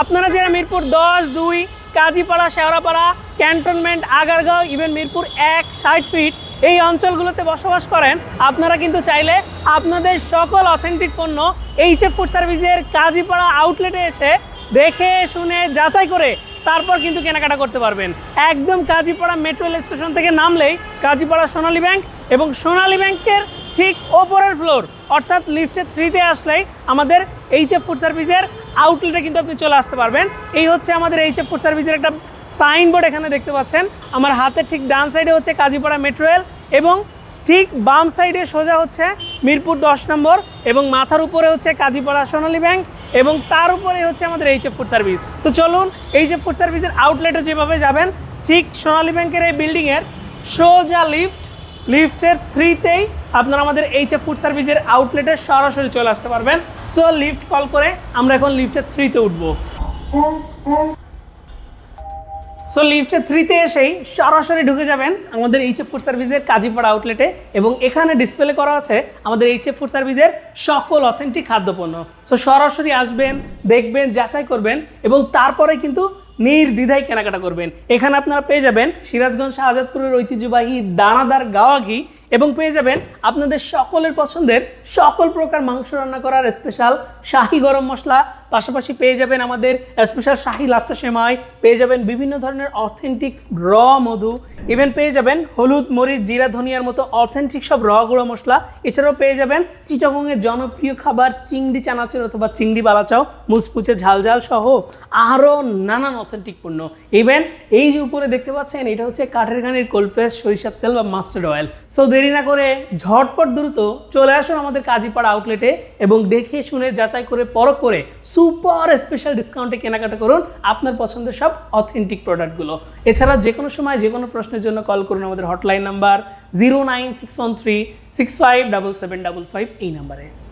আপনারা যারা মিরপুর দশ, দুই, কাজীপাড়া, শেওড়াপাড়া, ক্যান্টনমেন্ট, আগারগাঁও ইভেন মিরপুর এক, ষাট ফিট এই অঞ্চলগুলোতে বসবাস করেন, আপনারা কিন্তু চাইলে আপনাদের সকল অথেন্টিক পণ্য এইচএফ ফুড সার্ভিসের কাজীপাড়া আউটলেটে এসে দেখে, শুনে, যাচাই করে তারপর কিন্তু কেনাকাটা করতে পারবেন। একদম কাজীপাড়া মেট্রো রেল স্টেশন থেকে নামলেই কাজীপাড়া সোনালী ব্যাংক এবং সোনালী ব্যাংকের ঠিক ওপরের ফ্লোর অর্থাৎ লিফটের থ্রিতে আসলেই আমাদের এইচএফ ফুড সার্ভিসের আউটলেটে কিন্তু আপনি চলে আসতে পারবেন। এই হচ্ছে আমাদের এইচএফ ফুড সার্ভিসের একটা সাইনবোর্ড এখানে দেখতে পাচ্ছেন। আমার হাতের ঠিক ডান সাইডে হচ্ছে কাজীপাড়া মেট্রো রেল এবং ঠিক বাম সাইডে সোজা হচ্ছে মিরপুর দশ নম্বর এবং মাথার উপরে হচ্ছে কাজীপাড়া সোনালী ব্যাংক এবং তার উপরে হচ্ছে আমাদের এইচএফ ফুড সার্ভিস তো চলুন এইচএফ ফুড সার্ভিসের আউটলেটে যেভাবে যাবেন, ঠিক সোনালী ব্যাংকের এই বিল্ডিংয়ের সোজা লিফট লিফটের থ্রিতেই আপনারা আমাদের এইচএফ ফুড সার্ভিসের আউটলেটে সরাসরি চলে আসতে পারবেন। সো লিফট কল করে আমরা এখন লিফটের থ্রিতে উঠবো। সো লিফটের থ্রিতে এসেই সরাসরি ঢুকে যাবেন আমাদের এইচএফ ফুড সার্ভিসের কাজীপাড়া আউটলেটে এবং এখানে ডিসপ্লে করা আছে আমাদের এইচএফ ফুড সার্ভিসের সকল অথেন্টিক খাদ্যপণ্য। সো সরাসরি আসবেন, দেখবেন, যাচাই করবেন এবং তারপরে কিন্তু নির্দ্বিধায় কেনাকাটা করবেন। এখানে আপনারা পেয়ে যাবেন সিরাজগঞ্জ শাহজাদপুরের ঐতিহ্যবাহী দানাদার গাওয়া ঘি এবং পেয়ে যাবেন আপনাদের সকলের পছন্দের সকল প্রকার মাংস রান্না করার স্পেশাল শাহি গরম মশলা। পাশাপাশি পেয়ে যাবেন আমাদের স্পেশাল শাহি লাচ্চা সেমাই, পেয়ে যাবেন বিভিন্ন ধরনের অথেন্টিক র মধু। ইভেন পেয়ে যাবেন হলুদ, মরিচ, জিরা, ধনিয়ার মতো অথেন্টিক সব র গুঁড়ো মশলা। এছাড়াও পেয়ে যাবেন চিটাগংয়ের জনপ্রিয় খাবার চিংড়ি চানাচুর অথবা চিংড়ি বালাচাও, মুসপুচে ঝালঝাল সহ আরও নানান অথেন্টিক পণ্য। ইভেন এই যে উপরে দেখতে পাচ্ছেন, এটা হচ্ছে কাঠের গানির কোলপেস সরিষার তেল বা মাস্টার্ড অয়েল সো দেরি না করে ঝটপট দ্রুত চলে আসুন আমাদের কাজীপাড়া আউটলেটে এবং দেখে শুনে যাচাই করে পরখ করে সুপার স্পেশাল ডিসকাউন্টে কেনাকাটা করুন আপনার পছন্দের সব অথেন্টিক প্রোডাক্টগুলো এছাড়া যে কোনো সময় যে কোনো প্রশ্নের জন্য কল করুন আমাদের hotline number zero nine six one three six five double seven double five এই নাম্বারে